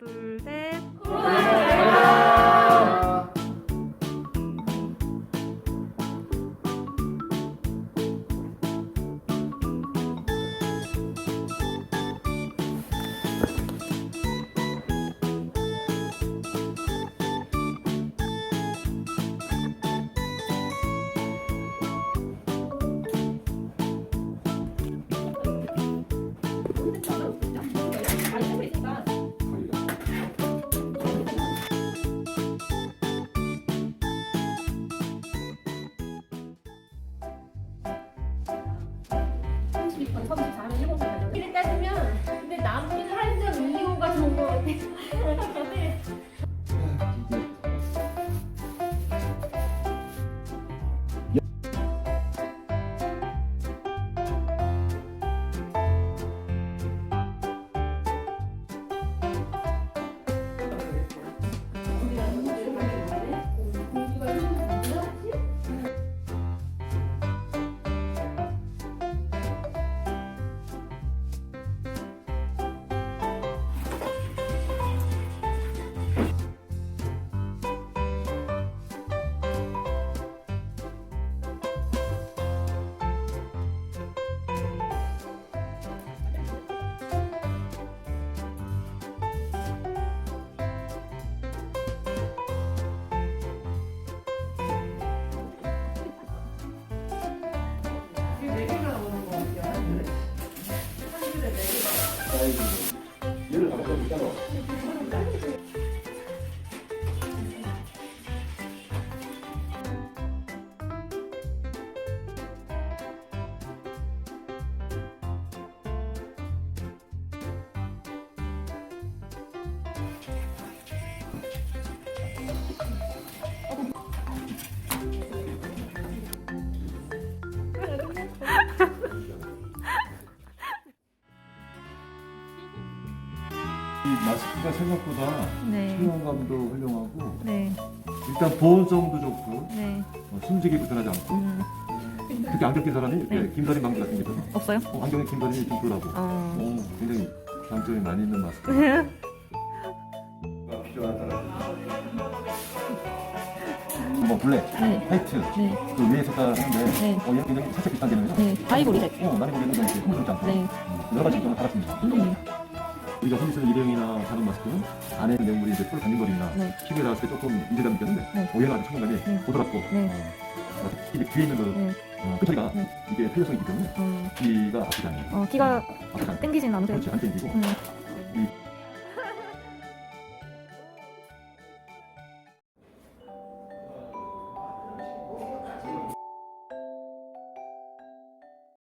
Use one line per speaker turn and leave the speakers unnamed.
둘, 셋.
이를 따지
얘를 갖다 주잖아. 이 마스크가 생각보다
네.
수영감도 훌륭하고
네.
일단 보온성도 좋고
네.
어, 숨지기 불편하지 않고
음,
특히 안경 낀 사람이 이렇게
네.
김다리 망기 같은 게 있어서
없어요?
어, 안경에 김다리 둥글하고
어.
어, 굉장히 장점이 많이 있는 마스크. 필요한 사람. 뭐 블랙,
네.
화이트,
네.
그 위에 색깔 하는데
네.
어, 얘는 굉장히 살짝 비슷한 개념이죠?
네. 아이보리색.
어, 나는 보기에는 이렇게 흐물지 않고
네.
음, 여러 가지 점을 달았습니다.
음.
우리가 흔히 쓰는 일회용이나 작은 마스크는 안에 있는 내용물이 이제 풀 당긴거리나
네.
피부에 닿았을 때 조금 문제가 느꼈는데
네.
어, 얘는 아주 착용감이
네.
부드럽고
네.
어, 이게 뒤에 있는 그
네.
어, 끄처리가
네.
이게 탄력성이 있기 때문에
어,
귀가 아프지 않아요.
어, 키가
아프지 않아요.
땡기진 않으세요?
그렇지, 안 땡기고
음.
이